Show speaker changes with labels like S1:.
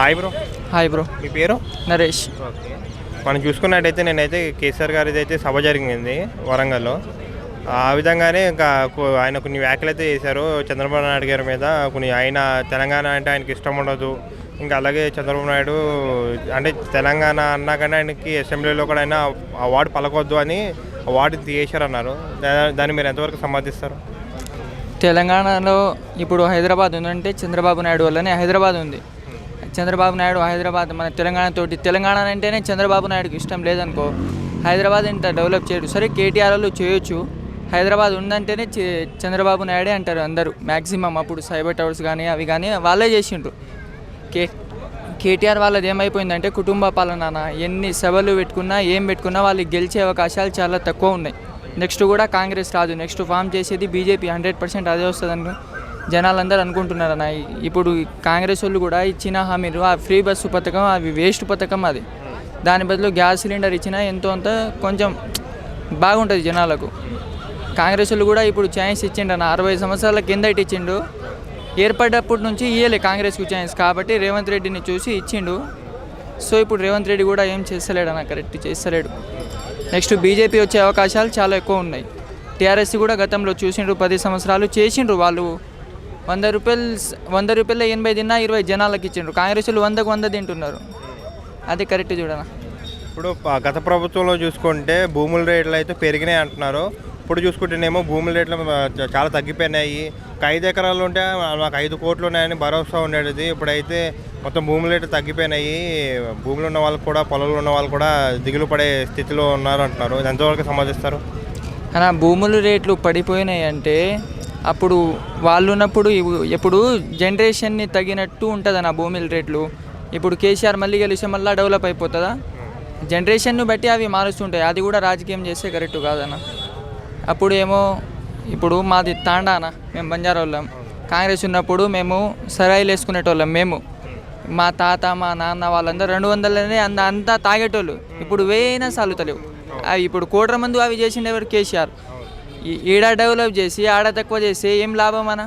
S1: Hi bro
S2: hi bro
S1: మీ పేరు?
S2: Naresh.
S1: Okay మనం చూసుకున్నట్టయితే నేనైతే కేసీఆర్ గారిది అయితే సభ జరిగింది వరంగల్లో. ఆ విధంగానే ఇంకా ఆయన కొన్ని వ్యాఖ్యలు అయితే చేశారు. చంద్రబాబు నాయుడు గారి మీద కొన్ని ఆయన తెలంగాణ అంటే ఆయనకి ఇష్టం ఉండదు. ఇంకా అలాగే చంద్రబాబు నాయుడు అంటే తెలంగాణ అన్నా కానీ ఆయనకి అసెంబ్లీలో కూడా ఆయన అవార్డు పలకొద్దు అని అవార్డు తీసేశారన్నారు. దాన్ని మీరు ఎంతవరకు సమర్థిస్తారు
S2: తెలంగాణలో ఇప్పుడు హైదరాబాద్ ఉందంటే చంద్రబాబు నాయుడు వల్లనే హైదరాబాద్ ఉంది. చంద్రబాబు నాయుడు హైదరాబాద్ మన తెలంగాణతోటి తెలంగాణ అంటేనే చంద్రబాబు నాయుడుకి ఇష్టం లేదనుకో హైదరాబాద్ ఇంత డెవలప్ చేయడు. సరే కేటీఆర్ వాళ్ళు చేయొచ్చు. హైదరాబాద్ ఉందంటేనే చంద్రబాబు నాయుడే అంటారు అందరూ. మ్యాక్సిమం అప్పుడు సైబర్ టవర్స్ కానీ అవి కానీ వాళ్ళే చేసిండ్రు. కే కేటీఆర్ వాళ్ళది ఏమైపోయిందంటే కుటుంబ పాలన ఎన్ని సభలు పెట్టుకున్నా ఏం పెట్టుకున్నా వాళ్ళకి గెలిచే అవకాశాలు చాలా తక్కువ ఉన్నాయి. నెక్స్ట్ కూడా కాంగ్రెస్ రాదు. నెక్స్ట్ ఫామ్ చేసేది బీజేపీ హండ్రెడ్ పర్సెంట్ అదే వస్తుందని జనాలందరూ అనుకుంటున్నారు అన్న. ఇప్పుడు కాంగ్రెస్ వాళ్ళు కూడా ఇచ్చిన హామీలు ఆ ఫ్రీ బస్సు పథకం అవి వేస్ట్ పథకం అది. దాని బదులు గ్యాస్ సిలిండర్ ఇచ్చినా ఎంతో అంత కొంచెం బాగుంటుంది జనాలకు. కాంగ్రెస్ వాళ్ళు కూడా ఇప్పుడు ఛాన్స్ ఇచ్చిండు అన్న. అరవై సంవత్సరాల కింద ఇచ్చిండు. ఏర్పడ్డప్పటి నుంచి ఇయ్యలే కాంగ్రెస్కు ఛాన్స్ కాబట్టి రేవంత్ రెడ్డిని చూసి ఇచ్చిండు. సో ఇప్పుడు రేవంత్ రెడ్డి కూడా ఏం చేస్తలేడు అన్న కరెక్ట్ చేస్తలేడు. నెక్స్ట్ బీజేపీ వచ్చే అవకాశాలు చాలా ఎక్కువ ఉన్నాయి. టీఆర్ఎస్ కూడా గతంలో చూసిండ్రు పది సంవత్సరాలు చేసిండ్రు వాళ్ళు. వంద రూపాయలు వంద రూపాయల ఎనభై తిన్నా ఇరవై జనాలకు ఇచ్చిండ్రు. కాంగ్రెస్ వాళ్ళు వందకు వంద తింటున్నారు. అది కరెక్ట్ చూడనా?
S1: ఇప్పుడు గత ప్రభుత్వంలో చూసుకుంటే భూముల రేట్లు అయితే పెరిగినాయి అంటున్నారు. ఇప్పుడు చూసుకుంటేనేమో భూముల రేట్లు చాలా తగ్గిపోయినాయి. ఒక ఐదు ఎకరాలు ఉంటే మాకు ఐదు కోట్లు ఉన్నాయని భరోసా ఉండేది. ఇప్పుడైతే మొత్తం భూముల రేట్లు తగ్గిపోయినాయి. భూములు ఉన్న వాళ్ళు కూడా పొలాలు ఉన్న వాళ్ళు కూడా దిగులు పడే స్థితిలో ఉన్నారు అంటున్నారు. ఎంతవరకు సమాధిస్తారు
S2: అన్న భూముల రేట్లు పడిపోయినాయి అంటే అప్పుడు వాళ్ళు ఉన్నప్పుడు ఇప్పుడు జనరేషన్ని తగినట్టు ఉంటుంది అన్న భూముల రేట్లు. ఇప్పుడు కేసీఆర్ మళ్ళీ గెలిస్తే మళ్ళీ డెవలప్ అయిపోతుందా? జనరేషన్ను బట్టి అవి మారుస్తుంటాయి. అది కూడా రాజకీయం చేస్తే కరెక్ట్ కాదన్న. అప్పుడు ఏమో ఇప్పుడు మాది తాండాన మేము బంజారా వాళ్ళం కాంగ్రెస్ ఉన్నప్పుడు మేము సరాయిలు వేసుకునేటోళ్ళం మేము. మా తాత మా నాన్న వాళ్ళందరూ రెండు వందలనే అంత అంతా తాగేటోళ్ళు. ఇప్పుడు వేయినా సాలుతలేవు. అవి ఇప్పుడు కోట్ర మందు అవి చేసిండేవారు కేసీఆర్. ఈడ డెవలప్ చేసి ఆడ తక్కువ చేస్తే ఏం లాభం అన్న?